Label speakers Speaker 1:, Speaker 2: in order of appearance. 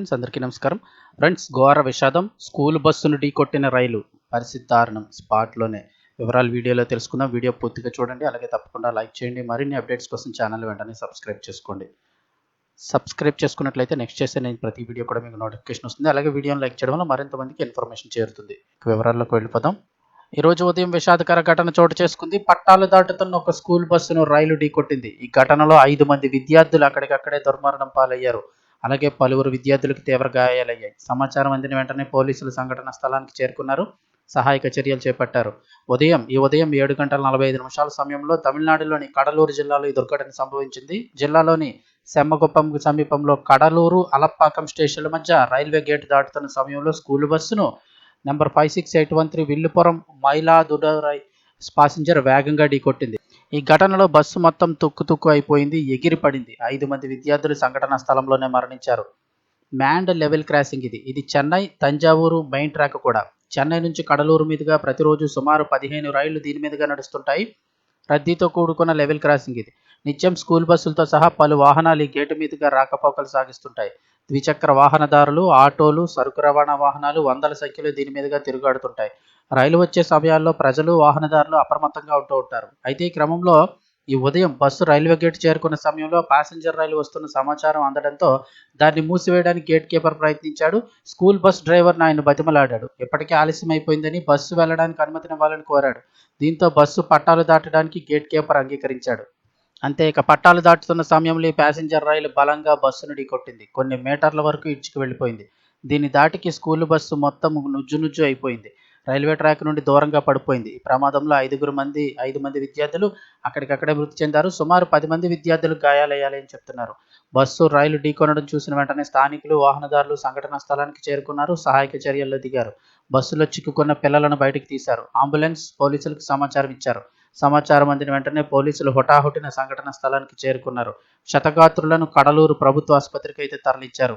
Speaker 1: Friends అందరికీ నమస్కారం. Friends ఘోర విషాదం స్కూల్ బస్సును ఢీకొట్టిన రైలు పరిస్థితి దారుణం స్పాట్లోనే వివరాలు వీడియోలో తెలుసుకుందాం. వీడియో పూర్తిగా చూడండి. అలాగే తప్పకుండా లైక్ చేయండి. మరిన్ని అప్డేట్స్ కోసం ఛానల్ వెంటనే సబ్స్క్రైబ్ చేసుకోండి. సబ్స్క్రైబ్ చేసుకున్నట్లయితే నెక్స్ట్ చేసే నేను ప్రతి వీడియో కూడా మీకు నోటిఫికేషన్ వస్తుంది. అలాగే వీడియోని లైక్ చేయడం వల్ల మరింత మందికి ఇన్ఫర్మేషన్ చేరుతుంది. వివరాల్లోకి వెళ్ళిపోదాం. ఈ రోజు ఉదయం విషాదకర ఘటన చోటు చేసుకుంది. పట్టాలు దాటుతున్న ఒక స్కూల్ బస్సును రైలు ఢీకొట్టింది ఈ ఘటనలో ఐదు మంది విద్యార్థులు అక్కడికక్కడే దుర్మరణం పాలయ్యారు. అలాగే పలువురు విద్యార్థులకు తీవ్ర గాయాలయ్యాయి. సమాచారం అందిన వెంటనే పోలీసులు సంఘటన స్థలానికి చేరుకున్నారు. సహాయక చర్యలు చేపట్టారు. ఉదయం ఈ ఉదయం ఏడు గంటల నలభై ఐదు నిమిషాల సమయంలో తమిళనాడులోని కడలూరు జిల్లాలో ఈ దుర్ఘటన సంభవించింది. జిల్లాలోని సెమ్మగుప్పంకు సమీపంలో కడలూరు అలప్పాకం స్టేషన్ల మధ్య రైల్వే గేట్ దాటుతున్న సమయంలో స్కూల్ బస్సును number five six eight one three Villupuram Mayiladuthurai passenger వేగంగా ఢీకొట్టింది. ఈ ఘటనలో బస్సు మొత్తం తుక్కు తుక్కు అయిపోయింది ఎగిరి పడింది ఐదు మంది విద్యార్థులు సంఘటనా స్థలంలోనే మరణించారు. మ్యాండ్ లెవెల్ క్రాసింగ్ ఇది. ఇది చెన్నై తంజావూరు మెయిన్ ట్రాక్ కూడా. చెన్నై నుంచి కడలూరు మీదుగా ప్రతిరోజు సుమారు పదిహేను రైళ్ళు దీని మీదుగా నడుస్తుంటాయి. రద్దీతో కూడుకున్న లెవెల్ క్రాసింగ్ ఇది. నిత్యం స్కూల్ బస్సులతో సహా పలు వాహనాలు ఈ గేటు మీదుగా రాకపోకలు సాగిస్తుంటాయి. ద్విచక్ర వాహనదారులు ఆటోలు సరుకు రవాణా వాహనాలు వందల సంఖ్యలో దీని మీదుగా తిరుగాడుతుంటాయి. రైలు వచ్చే సమయాల్లో ప్రజలు వాహనదారులు అప్రమత్తంగా ఉంటూ ఉంటారు. అయితే ఈ క్రమంలో ఈ ఉదయం బస్సు రైల్వే గేట్ చేరుకున్న సమయంలో ప్యాసింజర్ రైలు వస్తున్న సమాచారం అందడంతో దాన్ని మూసివేయడానికి గేట్ కీపర్ ప్రయత్నించాడు. స్కూల్ బస్ డ్రైవర్ ఆయన బతిమలాడాడు. ఇప్పటికే ఆలస్యం అయిపోయిందని బస్సు వెళ్ళడానికి అనుమతినివ్వాలని కోరాడు. దీంతో బస్సు పట్టాలు దాటడానికి గేట్ కీపర్ అంగీకరించాడు. అంతే ఇక పట్టాలు దాటుతున్న సమయంలో ఈ ప్యాసింజర్ రైలు బలంగా బస్సును ఢీకొట్టింది. కొన్ని మీటర్ల వరకు ఇడ్చుకు వెళ్ళిపోయింది. దీని దాటికి స్కూల్ బస్సు మొత్తం నుజ్జు నుజ్జు అయిపోయింది. రైల్వే ట్రాక్ నుండి దూరంగా పడిపోయింది. ఈ ప్రమాదంలో ఐదుగురు మంది ఐదు మంది విద్యార్థులు అక్కడికక్కడే మృతి చెందారు. సుమారు పది మంది విద్యార్థులు గాయాలయ్యాలని చెప్తున్నారు. బస్సు రైలు ఢీకొనడం చూసిన వెంటనే స్థానికులు వాహనదారులు సంఘటనా స్థలానికి చేరుకున్నారు. సహాయక చర్యల్లో దిగారు. బస్సులో చిక్కుకున్న పిల్లలను బయటకు తీశారు. అంబులెన్స్ పోలీసులకు సమాచారం ఇచ్చారు. సమాచారం అందిన వెంటనే పోలీసులు హుటాహుటిన సంఘటన స్థలానికి చేరుకున్నారు. శతగాత్రులను కడలూరు ప్రభుత్వ ఆసుపత్రికి అయితే తరలించారు.